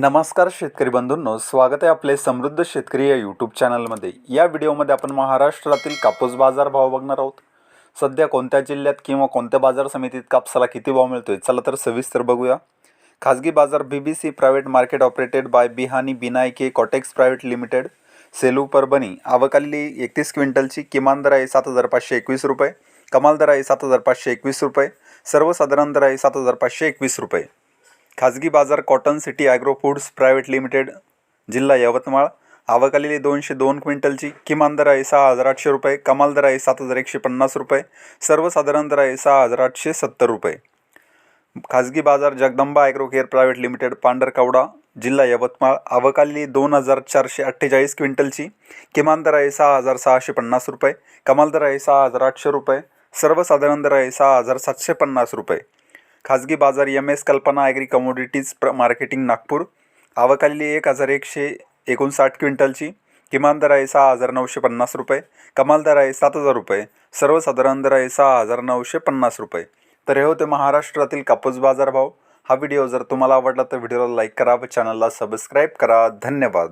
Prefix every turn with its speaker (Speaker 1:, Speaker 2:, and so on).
Speaker 1: नमस्कार शेतकरी बंधूंनो स्वागत आहे आपले समृद्ध शेतकरी या यूट्यूब चॅनलमध्ये या व्हिडिओमध्ये आपण महाराष्ट्रातील कापूस बाजार भाव बघणार आहोत. सध्या कोणत्या जिल्ह्यात किंवा कोणत्या बाजार समितीत कापसाला किती भाव मिळतोय चला तर सविस्तर बघूया. खाजगी बाजार B B C private market operated by Bihani Binayake Cotex private limited Selu Parbhani. आवकाली एकतीस क्विंटलची किमान दर आहे सात हजार पाचशे एकवीस रुपये कमाल दर आहे सात हजार पाचशे एकवीस रुपये सर्वसाधारण दर आहे सात हजार पाचशे एकवीस रुपये. खाजगी बाजार cotton city agro foods private limited जिल्हा यवतमाळ. आवक आलेली दोनशे दोन क्विंटलची. किमान दर आहे सहा हजार आठशे रुपये. कमाल दर आहे सात हजार एकशे पन्नास रुपये. सर्वसाधारण दर आहे सहा हजार आठशे सत्तर रुपये. खाजगी बाजार Jagdamba agro care private limited Pandharkawada जिल्हा यवतमाळ. आवक आलेली दोन हजार चारशे अठ्ठेचाळीस क्विंटलची. किमान दर आहे सहा हजार सहाशे पन्नास रुपये. कमाल दर आहे सहा हजार आठशे रुपये. सर्वसाधारण दर आहे सहा हजार सातशे पन्नास रुपये. खाजगी बाजार M S Kalpana agri commodities प्र मार्केटिंग नागपूर. आवकाली एक हजार एकशे एकोणसाठ क्विंटलची. किमान दर आहे सहा हजार नऊशे पन्नास रुपये. कमाल दर आहे सात हजार रुपये. सर्वसाधारण दर आहे सहा हजार नऊशे पन्नास रुपये. तर हे होते महाराष्ट्रातील कापूस बाजार भाव हा व्हिडिओ जर तुम्हाला आवडला तर व्हिडिओला लाईक करा व चॅनलला सबस्क्राईब करा. धन्यवाद.